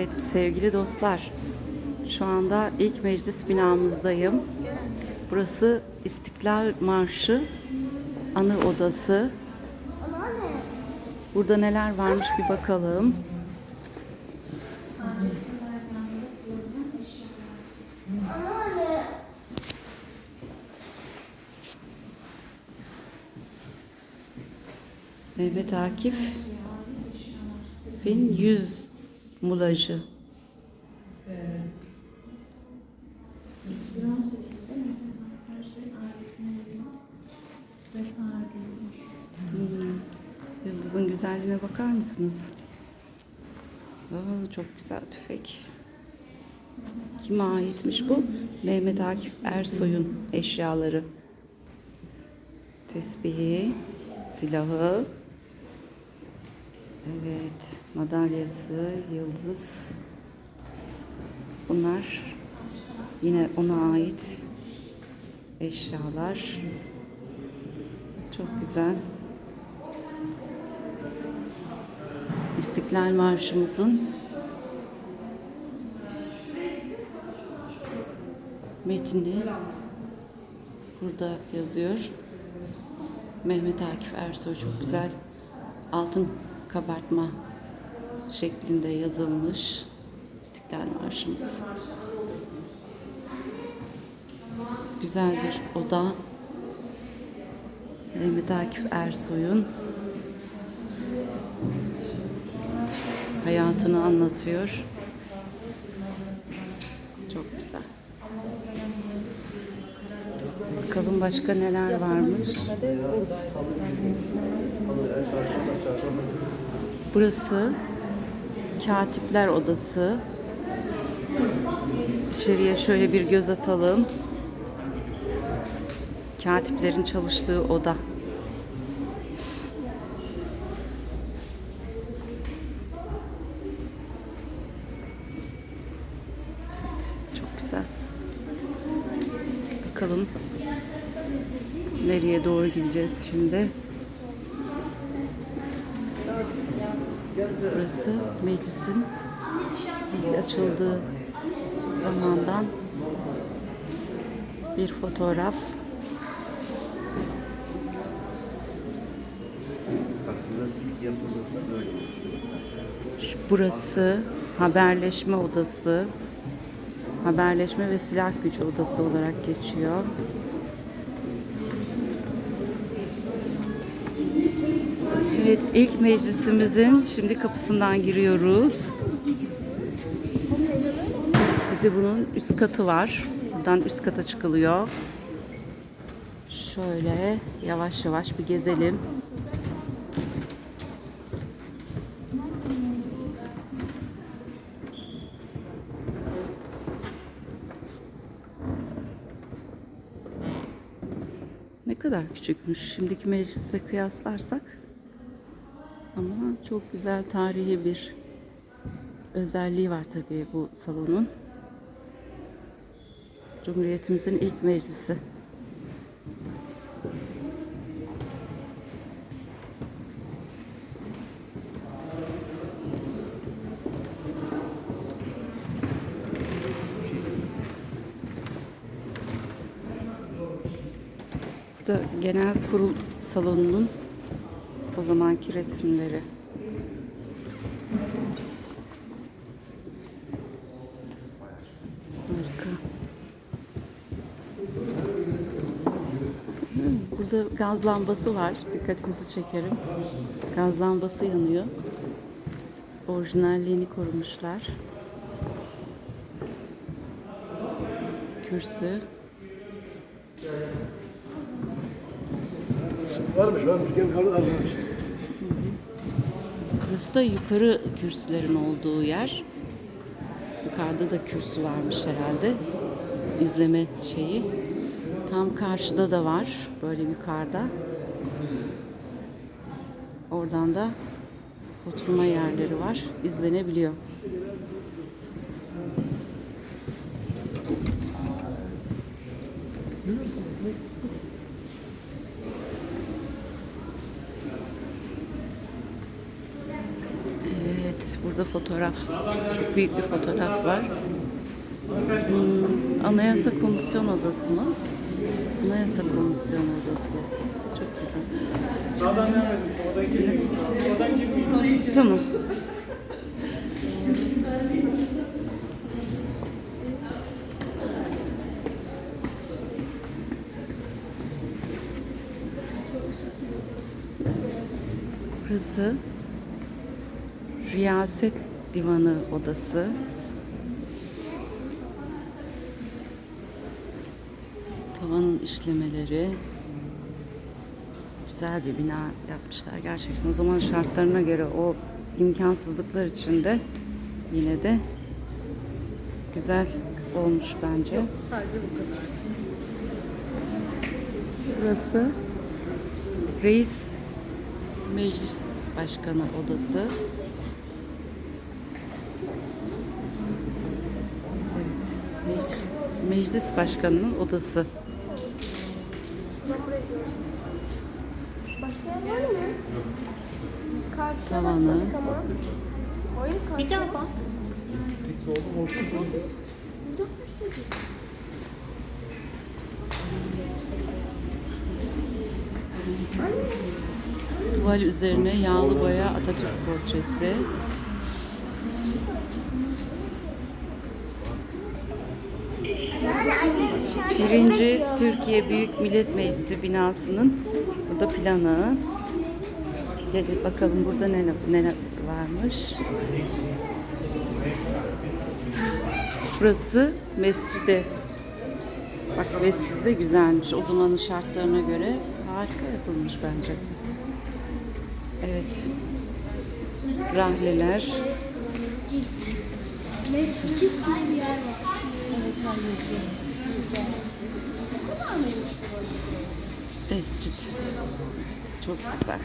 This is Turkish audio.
Evet sevgili dostlar. Şu anda ilk meclis binamızdayım. Burası İstiklal Marşı Anı Odası. Burada neler varmış bir bakalım. Mehmet Akif bin yüz mulajı. 2018'de Mehmet Ersoy ailesine vefa edilmiş. Yıldızın güzelliğine bakar mısınız? Aa, çok güzel tüfek. Kime aitmiş bu? Mehmet Akif Ersoy'un eşyaları. Tesbihi, silahı. Evet, madalyası, yıldız. Bunlar yine ona ait eşyalar. Çok güzel. İstiklal Marşımızın metni burada yazıyor. Mehmet Akif Ersoy çok güzel altın kabartma şeklinde yazılmış İstiklal Marşımız. Güzel bir oda. Mehmet Akif Ersoy'un hayatını anlatıyor. Çok güzel. Bakalım başka neler varmış. Burası Katipler Odası. İçeriye şöyle bir göz atalım. Katiplerin çalıştığı oda. Çok güzel. Bakalım nereye doğru gideceğiz şimdi. Burası meclisin ilk açıldığı zamandan bir fotoğraf. Şu- Burası haberleşme odası. Haberleşme ve silah gücü odası olarak geçiyor. Evet, ilk meclisimizin şimdi kapısından giriyoruz. Bir de bunun üst katı var. Buradan üst kata çıkılıyor. Şöyle yavaş yavaş bir gezelim. Ne kadar küçükmüş. Şimdiki mecliste kıyaslarsak. Çok güzel tarihi bir özelliği var tabii bu salonun. Cumhuriyetimizin ilk meclisi. Burada genel kurul salonunun o zamanki resimleri. Harika. Hı, Burada gaz lambası var. Dikkatinizi çekerim. Gaz lambası yanıyor. Orijinalliğini korumuşlar. Kürsü. Varmış varmış gel kalın arkadaş. Burası da yukarı kürsülerin olduğu yer. Yukarıda da kürsü varmış herhalde. İzleme şeyi. Tam karşıda da var. Böyle yukarıda. Oradan da oturma yerleri var. İzlenebiliyor. Evet, burada fotoğraf, çok büyük bir fotoğraf var. Hmm, Anayasa Komisyon Odası mı? Anayasa Komisyon Odası. Çok güzel. Tamam. Burası Riyaset Divanı Odası. Tavanın işlemeleri. Güzel bir bina yapmışlar gerçekten. O zaman şartlarına göre o imkansızlıklar içinde yine de güzel olmuş bence. Sadece bu kadar. Burası Reis Meclis Başkanı Odası. Evet, meclis, meclis başkanının odası. Başka var mı? Karşıya Tavanı. Hayır karşıya. Bir daha bak. Tuval üzerine yağlı boya Atatürk portresi. Birinci Türkiye Büyük Millet Meclisi binasının burada planı. Gelin bakalım burada ne, ne varmış. Burası mescidi. Bak mescidi güzelmiş. O zamanın şartlarına göre harika yapılmış bence. Evet. Rahleler. Mescit gibi bir yer var. Evet. Mescit. Çok güzel.